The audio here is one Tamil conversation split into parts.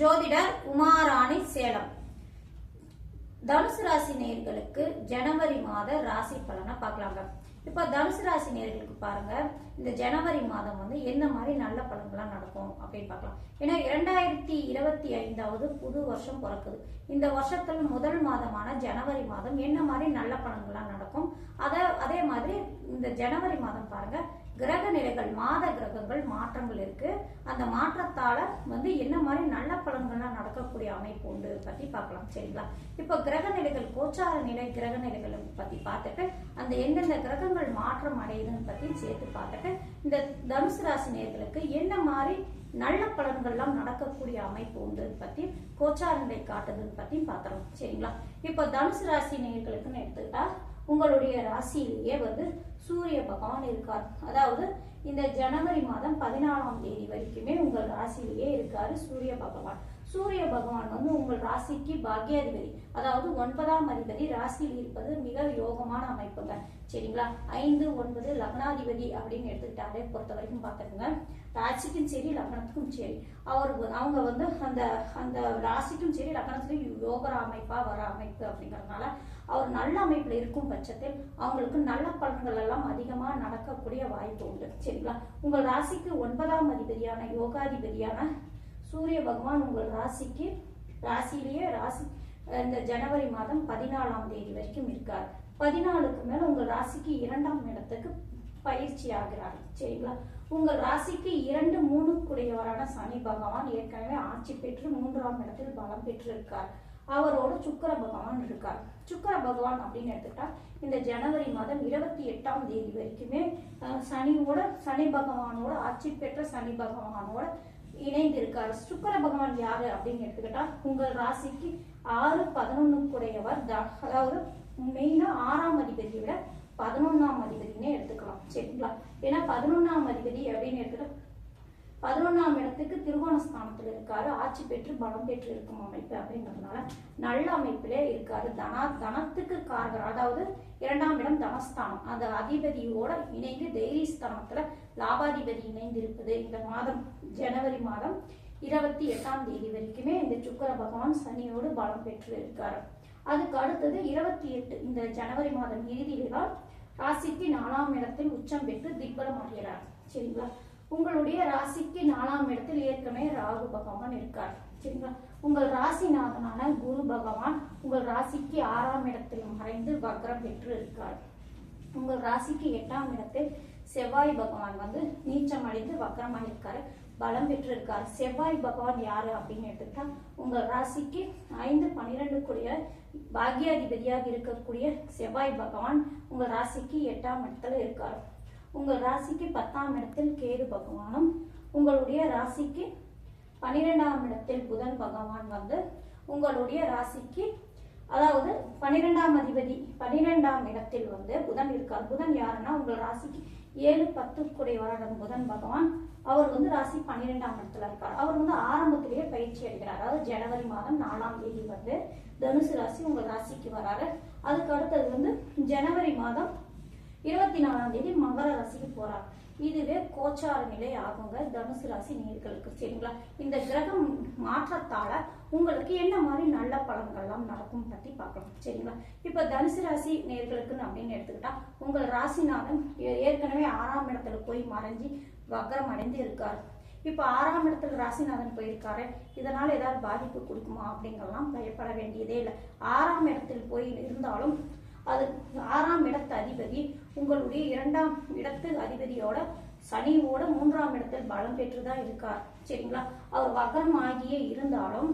ஜோதிடர் உமாராணி சேலம். தனுசு ராசி நேர்களுக்கு ஜனவரி மாத ராசி பலனை பார்க்கலாங்க. இப்போ தனுசு ராசி நேயர்களுக்கு பாருங்க இந்த ஜனவரி மாதம் வந்து என்ன மாதிரி நல்ல பலன்கள்லாம் நடக்கும் அப்படின்னு பார்க்கலாம். ஏன்னா இரண்டாயிரத்தி இருபத்தி ஐந்தாவது புது வருஷம் பிறக்குது. இந்த வருஷத்துல முதல் மாதமான ஜனவரி மாதம் என்ன மாதிரி நல்ல பலன்கள்லாம் நடக்கும் அதை இந்த ஜனவரி மாதம் பாருங்க கிரக நிலைகள் மாத கிரகங்கள் மாற்றங்கள் இருக்கு. அந்த மாற்றத்தால வந்து என்ன மாதிரி நல்ல பலன்கள்லாம் நடக்கக்கூடிய அமைப்பு உண்டு பத்தி பார்க்கலாம் சரிங்களா? இப்போ கிரக நிலைகள் கோச்சார நிலை கிரக நிலைகளை பத்தி பார்த்துட்டு அந்த எந்தெந்த கிரகங்கள் மாற்றம் அடையுதுன்னு பத்தி சேர்த்து பார்த்துட்டு இந்த தனுசு ராசி நேர்களுக்கு என்ன மாதிரி நல்ல பலன்கள்லாம் நடக்கக்கூடிய அமைப்பு உண்டு பத்தி கோச்சார நிலை காட்டுதுன்னு பத்தி பார்த்துறோம் சரிங்களா? இப்போ தனுசு ராசி நேர்களுக்குன்னு எடுத்துக்கிட்டா உங்களுடைய ராசியிலேயே வந்து சூரிய பகவான் இருக்கார். அதாவது இந்த ஜனவரி மாதம் பதினாலாம் தேதி வரைக்குமே உங்கள் ராசியிலேயே இருக்காரு சூரிய பகவான். சூரிய பகவான் வந்து உங்கள் ராசிக்கு பாக்யாதிபதி. அதாவது ஒன்பதாம் அதிபதி ராசியில் இருப்பது மிக யோகமான அமைப்புங்க. சரிங்களா? ஐந்து ஒன்பது லக்னாதிபதி அப்படின்னு எடுத்துக்கிட்டாலே பொறுத்த வரைக்கும் பார்த்துக்கோங்க. ராசிக்கும் சரி லக்னத்துக்கும் சரி. அவர் அவங்க வந்து அந்த அந்த ராசிக்கும் சரி லக்னத்துக்கும் யோக அமைப்பா வர அமைப்பு அப்படிங்கறதுனால அவர் நல்ல அமைப்புல இருக்கும் பட்சத்தில் அவங்களுக்கு நல்ல பலன்கள் எல்லாம் அதிகமா நடக்கக்கூடிய வாய்ப்பு உண்டு. சரிங்களா? உங்கள் ராசிக்கு ஒன்பதாம் அதிபதியான யோகாதிபதியான சூரிய பகவான் உங்கள் ராசிக்கு ராசியிலேயே ராசி இந்த ஜனவரி மாதம் பதினாலாம் தேதி வரைக்கும் இருக்கார். பதினாலுக்கு மேல உங்கள் ராசிக்கு இரண்டாம் இடத்துக்கு பயிற்சி ஆகிறார். சரிங்களா? உங்கள் ராசிக்கு இரண்டு மூணுக்குடையவரான சனி பகவான் ஏற்கனவே ஆட்சி பெற்று மூன்றாம் இடத்தில் பலம் பெற்று இருக்கார் அவரோட சுக்கர பகவான் இருக்கார். சுக்கர பகவான் அப்படின்னு எடுத்துக்கிட்டா இந்த ஜனவரி மாதம் இருபத்தி எட்டாம் தேதி வரைக்குமே சனியோட சனி பகவானோட ஆட்சி பெற்ற சனி பகவானோட இணைந்து இருக்கார் சுக்கர பகவான் யாரு அப்படின்னு எடுத்துக்கிட்டா உங்கள் ராசிக்கு ஆறு பதினொன்னுக்குடையவர் த- அதாவது மெயினா ஆறாம் அதிபதியை விட பதினொன்னாம் அதிபதினே எடுத்துக்கலாம். சரிங்களா? ஏன்னா பதினொன்னாம் அதிபதி அப்படின்னு எடுத்துக்கிட்டா பதினொன்னாம் இடத்துக்கு திருவோணஸ்தானத்துல இருக்காரு. ஆட்சி பெற்று பலம் பெற்று இருக்கும் அமைப்பு அப்படிங்கிறதுனால நல்ல அமைப்பிலே இருக்காரு. தனா தனத்துக்கு காரகர் அதாவது இரண்டாம் இடம் தனஸ்தானம். அந்த அதிபதியோட இணைந்து தைரியஸ்தானத்துல லாபாதிபதி இணைந்து இருப்பது இந்த மாதம் ஜனவரி மாதம் இருபத்தி எட்டாம் தேதி வரைக்குமே இந்த சுக்கர பகவான் சனியோடு பலம் பெற்று இருக்காரு. அதுக்கு அடுத்தது இருபத்தி எட்டு இந்த ஜனவரி மாதம் இறுதியில்தான் ராசிக்கு நாலாம் இடத்தில் உச்சம் பெற்று திக்பலம் அடைகிறார். சரிங்களா? உங்களுடைய ராசிக்கு நாலாம் இடத்தில் ஏற்கனவே ராகு பகவான் இருக்கார். சரிங்களா? உங்கள் ராசிநாதனான குரு பகவான் உங்கள் ராசிக்கு ஆறாம் இடத்தில் மறைந்து வக்ரம் பெற்று இருக்கார். உங்கள் ராசிக்கு எட்டாம் இடத்தில் செவ்வாய் பகவான் வந்து நீச்சம் அடைந்து வக்ரமாக இருக்காரு. பலம் பெற்று இருக்கார் செவ்வாய் பகவான் யாரு அப்படின்னு எடுத்துக்கிட்டா உங்கள் ராசிக்கு ஐந்து பன்னிரெண்டு கூடிய பாக்யாதிபதியாக இருக்கக்கூடிய செவ்வாய் பகவான் உங்கள் ராசிக்கு எட்டாம் இடத்துல இருக்கார். உங்கள் ராசிக்கு பத்தாம் இடத்தில் கேது பகவானும் உங்களுடைய ராசிக்கு பன்னிரெண்டாம் இடத்தில் புதன் பகவான் வந்து உங்களுடைய ராசிக்கு அதாவது பன்னிரெண்டாம் அதிபதி பன்னிரெண்டாம் இடத்தில் வந்து புதன் இருக்கார். புதன் யாருன்னா உங்கள் ராசிக்கு ஏழு பத்து குடையவரான புதன் பகவான். அவர் வந்து ராசி பன்னிரெண்டாம் இடத்துல இருக்கார். அவர் வந்து ஆரம்பத்திலேயே பயிற்சி அடைகிறார். அதாவது ஜனவரி மாதம் நாலாம் தேதி வந்து தனுசு ராசி உங்கள் ராசிக்கு வராரு. அதுக்கு அடுத்தது வந்து ஜனவரி மாதம் இருபத்தி நாலாம் தேதி மகர ராசிக்கு போறார். இதுவே கோச்சார நிலை ஆகுங்க. தனுசு ராசி நேர்களுக்கு சரிங்களா? இந்த கிரகம் மாற்றத்தால உங்களுக்கு என்ன மாதிரி நல்ல பலன்கள்லாம் நடக்கும் பத்தி பார்க்கலாம் சரிங்களா? இப்ப தனுசு ராசி நேர்களுக்குன்னு அப்படின்னு எடுத்துக்கிட்டா உங்கள் ராசிநாதன் ஏ- ஏற்கனவே ஆறாம் இடத்துல போய் மறைஞ்சி வக்கரம் அடைந்து இருக்கார். இப்போ ஆறாம் இடத்துல ராசிநாதன் போயிருக்காரு. இதனால் ஏதாவது பாதிப்பு கொடுக்குமா அப்படிங்கலாம் பயப்பட வேண்டியதே இல்லை. ஆறாம் இடத்தில் போய் இருந்தாலும் அது ஆறாம் இடத்து அதிபதி உங்களுடைய இரண்டாம் இடத்து அதிபதியோட சனியோட மூன்றாம் இடத்தில் பலம் பெற்றுதான் இருக்கார். சரிங்களா? அவர் வகரம் ஆகியே இருந்தாலும்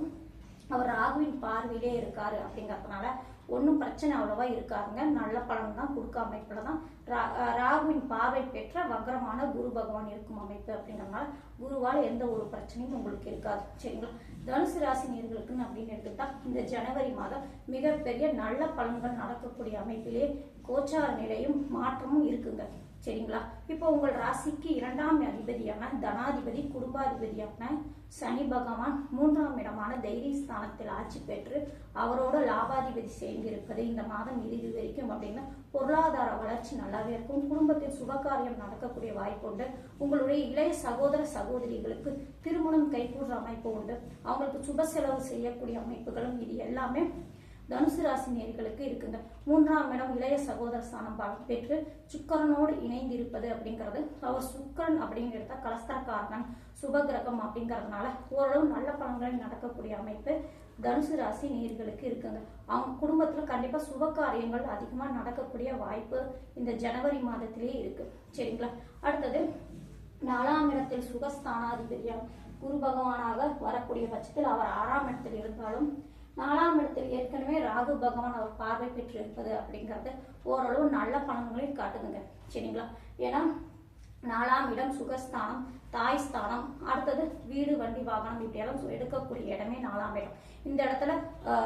அவர் ராகுவின் பார்வையிலே இருக்காரு அப்படிங்கறதுனால ஒன்றும் பிரச்சனை அவ்வளவா இருக்காதுங்க. நல்ல பலன் தான் கொடுக்க அமைப்புல தான் ரா- ராகுவின் பார்வை பெற்ற வக்ரமான குரு பகவான் இருக்கும் அமைப்பு அப்படிங்கறதுனால குருவால் எந்த ஒரு பிரச்சனையும் உங்களுக்கு இருக்காது. சரிங்களா? தனுசு ராசி நேர்களுக்குன்னு அப்படின்னு எடுத்துக்கிட்டா இந்த ஜனவரி மாதம் மிகப்பெரிய நல்ல பலன்கள் நடக்கக்கூடிய அமைப்பிலே கோச்சார நிலையும் மாற்றமும் இருக்குங்க. சரிங்களா? இப்போ உங்கள் ராசிக்கு இரண்டாம் அதிபதியான தனாதிபதி குடும்பாதிபதியான சனி பகவான் மூன்றாம் இடமான தைரிய ஸ்தானத்தில் ஆட்சி பெற்று அவரோட லாபாதிபதி சேர்ந்திருப்பது இந்த மாதம் இறுதி வரைக்கும் அப்படின்னா பொருளாதார வளர்ச்சி நல்லாவே இருக்கும். குடும்பத்தில் சுபகாரியம் நடக்கக்கூடிய வாய்ப்பு உண்டு. உங்களுடைய இளைய சகோதர சகோதரிகளுக்கு திருமணம் கைகூடுற அமைப்பு உண்டு. அவங்களுக்கு சுப செலவு செய்யக்கூடிய அமைப்புகளும் இது எல்லாமே தனுசு ராசி நேர்களுக்கு இருக்குங்க. மூன்றாம் இடம் இளைய சகோதர ஸ்தானம் பலம் பெற்று சுக்கரனோடு இணைந்திருப்பது அப்படிங்கிறது. அவர் சுக்கரன் அப்படிங்கிறத கலஸ்தரக்காரகன் சுபகிரகம் அப்படிங்கிறதுனால ஓரளவு நல்ல பலன்கள் நடக்கக்கூடிய அமைப்பு தனுசு ராசி நேர்களுக்கு இருக்குங்க. அவங்க குடும்பத்தில் கண்டிப்பாக சுப காரியங்கள் நடக்கக்கூடிய வாய்ப்பு இந்த ஜனவரி மாதத்திலேயே இருக்கு. சரிங்களா? அடுத்தது நாலாம் இடத்தில் சுகஸ்தானாதிபதியாக குரு பகவானாக வரக்கூடிய பட்சத்தில் அவர் ஆறாம் இடத்தில் இருந்தாலும் நாலாம் இடத்தில் ஏற்கனவே ராகு பகவான் அவர் பார்வை பெற்று இருப்பது அப்படிங்கிறது ஓரளவு நல்ல பலன்களையும் காட்டுதுங்க. சரிங்களா? ஏன்னா நாலாம் இடம் சுகஸ்தானம் தாய் ஸ்தானம் அடுத்தது வீடு வண்டி வாகனம் இப்படியெல்லாம் எடுக்கக்கூடிய இடமே நாலாம் இடம். இந்த இடத்துல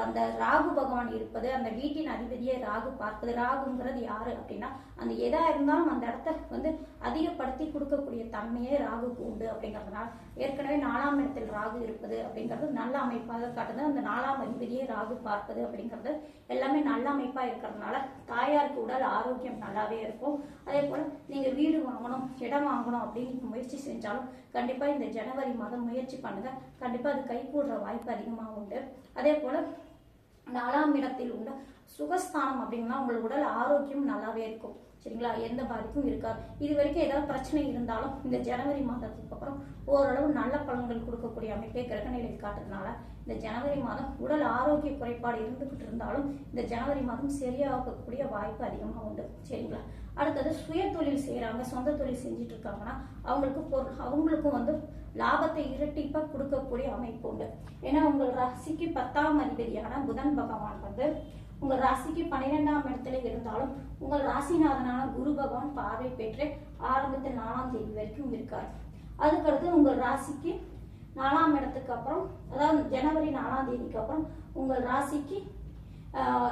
அந்த ராகு பகவான் இருப்பது அந்த வீட்டின் அதிபதியை ராகு பார்ப்பது ராகுங்கிறது யாரு அப்படின்னா அந்த எதா இருந்தாலும் அந்த இடத்த வந்து அதிகப்படுத்தி கொடுக்கக்கூடிய தன்மையே ராகுக்கு உண்டு அப்படிங்கிறதுனால ஏற்கனவே நாலாம் இடத்தில் ராகு இருப்பது அப்படிங்கிறது நல்ல அமைப்பாக காட்டுது. அந்த நாலாம் அதிபதியை ராகு பார்ப்பது அப்படிங்கிறது எல்லாமே நல்ல அமைப்பா இருக்கிறதுனால தாயாருக்கு உடல் ஆரோக்கியம் நல்லாவே இருக்கும். அதே போல நீங்க வீடு வாங்கணும் இடம் வாங்கணும் அப்படின்னு முயற்சி செஞ்சாலும் கண்டிப்பா இந்த ஜனவரி மாதம் முயற்சி பண்ணுங்க. கண்டிப்பா அது கைகூடுற வாய்ப்பு அதிகமாக உண்டு. அதே போல நாலாம் இடத்தில் உள்ள சுகஸ்தானம் அப்படின்னா உங்கள் உடல் ஆரோக்கியம் நல்லாவே இருக்கும். சரிங்களா? எந்த பாதிப்பும் இருக்காது. இது வரைக்கும் ஏதாவது பிரச்சனை இருந்தாலும் இந்த ஜனவரி மாதத்துக்கு அப்புறம் ஓரளவு நல்ல பலன்கள் கொடுக்கக்கூடிய அமைப்பை கிரகநிலை காட்டுறதுனால இந்த ஜனவரி மாதம் உடல் ஆரோக்கிய குறைபாடு இருந்துகிட்டு இருந்தாலும் இந்த ஜனவரி மாதம் சரியாகக்கூடிய வாய்ப்பு அதிகமாக உண்டு. சரிங்களா? அடுத்தது சுய தொழில் செய்கிறாங்க சொந்த தொழில் செஞ்சுட்டு இருக்காங்கன்னா அவங்களுக்கு பொருள் அவங்களுக்கும் வந்து லாபத்தை இரட்டிப்பா கொடுக்கக்கூடிய அமைப்பு உண்டு. ஏன்னா உங்கள் ராசிக்கு பத்தாம் அதிபதியான புதன் பகவான் வந்து உங்கள் ராசிக்கு பன்னிரெண்டாம் இடத்துல இருந்தாலும் உங்கள் ராசிநாதனான குரு பகவான் பார்வை பெற்று ஆரம்பத்தில் நாலாம் தேதி வரைக்கும் இருக்கார். அதுக்கடுத்து உங்கள் ராசிக்கு நாலாம் இடத்துக்கு அப்புறம் அதாவது ஜனவரி நாலாம் தேதிக்கு அப்புறம் உங்கள் ராசிக்கு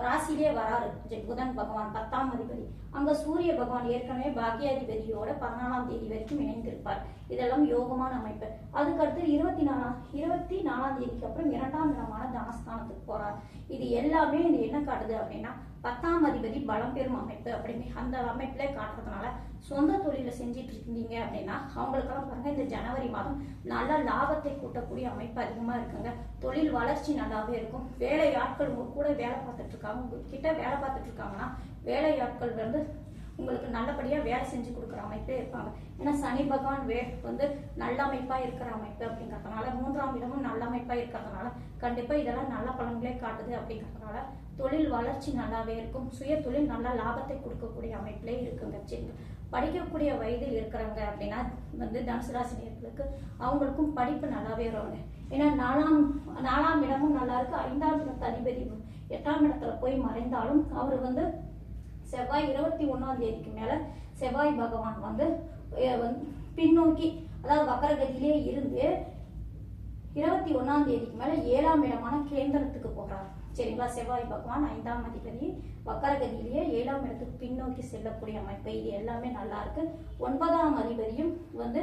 ராசியிலே வராரு. புதன் பகவான் பத்தாம் அதிபதி. அங்க சூரிய பகவான் ஏற்கனவே பாக்கியாதிபதியோட பதினாலாம் தேதி வரைக்கும் இணைந்திருப்பார். இதெல்லாம் யோகமான அமைப்பு. அதுக்கடுத்து இருபத்தி நாலாம் இருபத்தி நாலாம் தேதிக்கு அப்புறம் இரண்டாம் இடமான தனஸ்தானத்துக்கு போறார். இது எல்லாமே இது என்ன காட்டுது அப்படின்னா பத்தாம் அதிபதி பலம் பெறும் அமைப்பு அப்படின்னு அந்த அமைப்புல காட்டுறதுனால சொந்த தொழில செஞ்சிட்டு இருக்கீங்க அப்படின்னா அவங்களுக்கெல்லாம் பாருங்க இந்த ஜனவரி மாதம் நல்ல லாபத்தை கூட்டக்கூடிய அமைப்பு அதிகமா இருக்குங்க. தொழில் வளர்ச்சி நல்லாவே இருக்கும். வேலை ஆட்கள் உங்க கூட வேலை பார்த்துட்டு இருக்காங்க. உங்ககிட்ட வேலை பார்த்துட்டு இருக்காங்கன்னா வேலை ஆட்கள் வந்து உங்களுக்கு நல்லபடியா வேலை செஞ்சு கொடுக்குற அமைப்பே இருப்பாங்க. ஏன்னா சனி பகவான் வே வந்து நல்ல அமைப்பா இருக்கிற அமைப்பு அப்படிங்கறதுனால மூன்றாம் இடமும் நல்ல அமைப்பா இருக்கிறதுனால கண்டிப்பா இதெல்லாம் நல்ல பலன்களே காட்டுது அப்படிங்கறதுனால தொழில் வளர்ச்சி நல்லாவே இருக்கும். சுய தொழில் நல்ல லாபத்தை கொடுக்கக்கூடிய அமைப்பிலே இருக்குங்க. சரிங்க படிக்கக்கூடிய வயதில் இருக்கிறவங்க அப்படின்னா வந்து தனுசு ராசி அவங்களுக்கும் படிப்பு நல்லாவே வருவாங்க ஏன்னா நாலாம் நாலாம் இடமும் நல்லா இருக்கு. ஐந்தாம் இடத்து அதிபதி எட்டாம் இடத்துல போய் மறைந்தாலும் அவர் வந்து செவ்வாய் இருபத்தி ஒண்ணாம் தேதிக்கு மேல செவ்வாய் பகவான் வந்து பின்னோக்கி அதாவது வக்கரகதியிலே இருந்து இருபத்தி ஒண்ணாம் தேதிக்கு மேல ஏழாம் இடமான கேந்திரத்துக்கு போகிறார் சரிங்களா? செவ்வாய் பகவான் ஐந்தாம் அதிபதி. வக்கரகதியிலேயே ஏழாம் இடத்துக்கு பின்னோக்கி செல்லக்கூடிய அமைப்பு. இது எல்லாமே நல்லா இருக்கு. ஒன்பதாம் அதிபதியும் வந்து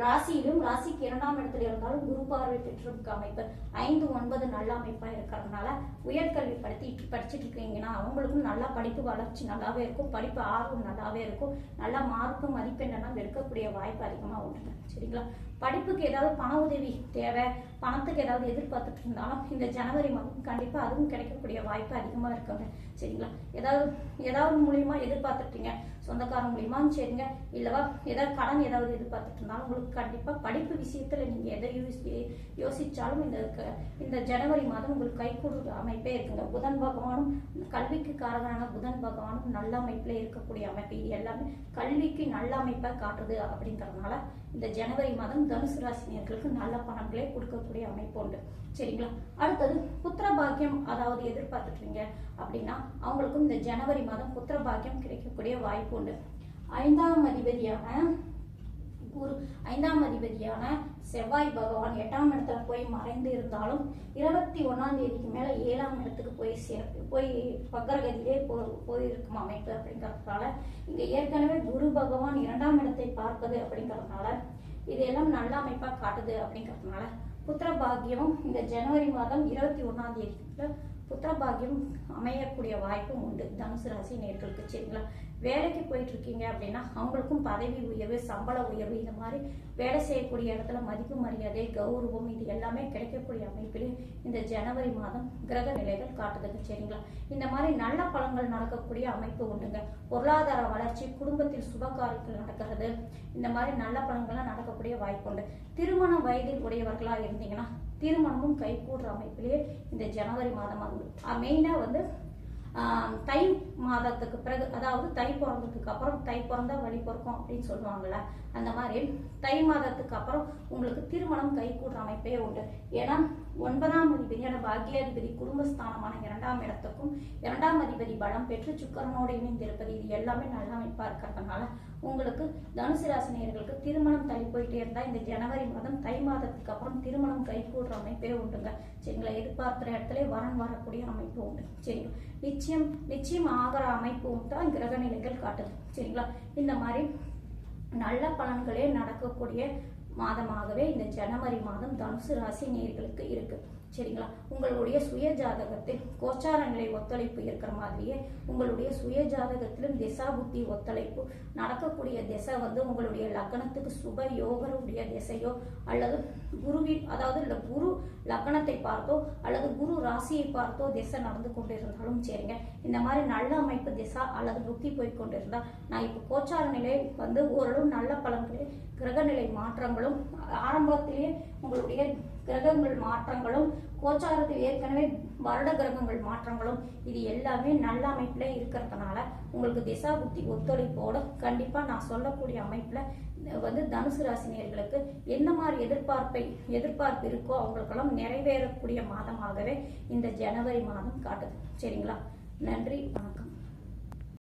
ராசியிலும் ராசிக்கு இரண்டாம் இடத்துல இருந்தாலும் குரு பார்வை பெற்றிருக்க அமைப்பு. ஐந்து ஒன்பது நல்ல அமைப்பா இருக்கிறதுனால உயர்கல்வி படுத்தி படிச்சுட்டு இருக்கீங்கன்னா அவங்களுக்கும் நல்லா படிப்பு வளர்ச்சி நல்லாவே இருக்கும். படிப்பு ஆர்வம் நல்லாவே இருக்கும். நல்லா மார்க்கும் மதிப்பெண்ணெல்லாம் எடுக்கக்கூடிய வாய்ப்பு அதிகமாக உண்டு. சரிங்களா? படிப்புக்கு ஏதாவது பண உதவி தேவை பணத்துக்கு ஏதாவது எதிர்பார்த்துட்டு இருந்தாலும் இந்த ஜனவரி மாதம் கண்டிப்பா அதுவும் கிடைக்கக்கூடிய வாய்ப்பு அதிகமா இருக்குங்க. சரிங்களா? ஏதாவது ஏதாவது மூலியமா எதிர்பார்த்துட்டீங்க சொந்தக்காரங்க மூலியமா சரிங்க. இல்லவா? ஏதாவது கடன் ஏதாவது எதிர்பார்த்துட்டு இருந்தாலும் உங்களுக்கு கண்டிப்பா படிப்பு விஷயத்துல நீங்க எதை யோசி யோசிச்சாலும் இந்த க- இந்த ஜனவரி மாதம் உங்களுக்கு கைகூடுற அமைப்பே இருக்குங்க. புதன் பகவானும் கல்விக்கு காரகனான புதன் பகவானும் நல்ல அமைப்புல இருக்கக்கூடிய அமைப்பு. இது எல்லாமே கல்விக்கு நல்ல அமைப்பை காட்டுது அப்படிங்கறதுனால இந்த ஜனவரி மாதம் தனுசு ராசினியர்களுக்கு நல்ல பணங்களே கொடுக்கக்கூடிய அமைப்பு உண்டு. சரிங்களா? அடுத்தது புத்திர பாக்கியம் அதாவது எதிர்பார்த்துட்டீங்க அப்படின்னா அவங்களுக்கும் இந்த ஜனவரி மாதம் புத்திர பாக்கியம் கிடைக்கக்கூடிய வாய்ப்பு கொண்டு. ஐந்தாம் அதிபதியான குரு ஐந்தாம் அதிபதியான செவ்வாய் பகவான் எட்டாம் இடத்துல போய் மறைந்து இருந்தாலும் இருபத்தி ஒன்னாம் தேதிக்கு மேல ஏழாம் இடத்துக்கு போய் சேர் போய் வக்கரகதியிலே போ போயிருக்கும் அமைப்பு அப்படிங்கிறதுனால இங்க ஏற்கனவே குரு பகவான் இரண்டாம் இடத்தை பார்ப்பது அப்படிங்கிறதுனால இதெல்லாம் நல்ல அமைப்பா காட்டுது அப்படிங்கறதுனால புத்திர பாக்கியம் இந்த ஜனவரி மாதம் இருபத்தி ஒன்னாம் தேதிக்குள்ள புத்திர பாக்கியம் அமையக்கூடிய வாய்ப்பும் உண்டு. தனுசு ராசி நேர்களுக்கு சரிங்களா? வேலைக்கு போயிட்டு இருக்கீங்க அப்படின்னா அவங்களுக்கும் பதவி உயர்வு சம்பள உயர்வு இந்த மாதிரி வேலை செய்யக்கூடிய இடத்துல மதிப்பு மரியாதை கௌரவம் இது எல்லாமே கிடைக்கக்கூடிய அமைப்பில் இந்த ஜனவரி மாதம் கிரக நிலைகள் காட்டுதுங்க. சரிங்களா? இந்த மாதிரி நல்ல பலன்கள் நடக்கக்கூடிய அமைப்பு உண்டுங்க. பொருளாதார வளர்ச்சி குடும்பத்தில் சுபகாரியங்கள் நடக்கிறது இந்த மாதிரி நல்ல பலன்கள்லாம் நடக்கக்கூடிய வாய்ப்பு உண்டு. திருமண வயதில் உடையவர்களா இருந்தீங்கன்னா திருமணமும் கைகூடுற அமைப்பிலேயே இந்த ஜனவரி மாதம் மெயினாக வந்து தை மாதத்துக்கு பிறகு அதாவது தை பிறந்ததுக்கு அப்புறம் தை பிறந்தா வழி பிறக்கும் அப்படின்னு சொல்லுவாங்கள்ல அந்த மாதிரி தை மாதத்துக்கு அப்புறம் உங்களுக்கு திருமணம் கைகூடுற அமைப்பே உண்டு. ஏன்னா ஒன்பதாம் அதிபதியான பாக்கியாதிபதி குடும்பஸ்தானமான இரண்டாம் இடத்துக்கும் இரண்டாம் அதிபதி பலம் பெற்று சுக்கரனோடு இணைந்திருப்பது இது எல்லாமே நல்ல அமைப்பா இருக்கிறதுனால உங்களுக்கு தனுசு ராசி திருமணம் தள்ளி போயிட்டே இருந்தா இந்த ஜனவரி மாதம் தை மாதத்துக்கு அப்புறம் திருமணம் கைகூடுற அமைப்பே உண்டுங்க. சரிங்களா? எதிர்பார்க்கிற இடத்துல வரன் வரக்கூடிய அமைப்பு உண்டு. சரிங்களா நிச்சயம் நிச்சயம் ஆகிற அமைப்பு தான் கிரக நிலைகள் காட்டுது. சரிங்களா? இந்த மாதிரி நல்ல பலன்களே நடக்கக்கூடிய மாதமாகவே இந்த ஜனவரி மாதம் தனுசு ராசி நேர்களுக்கு இருக்கு. சரிங்களா? உங்களுடைய சுய ஜாதகத்தில் கோச்சார நிலை ஒத்துழைப்பு இருக்கிற மாதிரியே உங்களுடைய சுய ஜாதகத்திலும் திசா புத்தி ஒத்துழைப்பு நடக்கக்கூடிய திசை வந்து உங்களுடைய லக்னத்துக்கு சுப யோகருடைய திசையோ அல்லது குருவின் அதாவது குரு லக்னத்தை பார்த்தோ அல்லது குரு ராசியை பார்த்தோ திசை நடந்து கொண்டிருந்தாலும் சரிங்க. இந்த மாதிரி நல்ல அமைப்பு திசா அல்லது புத்தி போய் நான் இப்போ கோச்சார நிலை வந்து ஓரளவு நல்ல பலன்களே கிரகநிலை மாற்றங்களும் ஆரம்பத்திலேயே உங்களுடைய கிரகங்கள் மாற்றங்களும் கோச்சாரத்தில் ஏற்கனவே வருட கிரகங்கள் மாற்றங்களும் இது எல்லாமே நல்ல அமைப்புல இருக்கிறதுனால உங்களுக்கு திசா புத்தி ஒத்துழைப்போட கண்டிப்பா நான் சொல்லக்கூடிய அமைப்புல வந்து தனுசு ராசினியர்களுக்கு என்ன மாதிரி எதிர்பார்ப்பை எதிர்பார்ப்பு இருக்கோ அவங்களுக்கெல்லாம் நிறைவேறக்கூடிய மாதமாகவே இந்த ஜனவரி மாதம் காட்டுது. சரிங்களா? நன்றி வணக்கம்.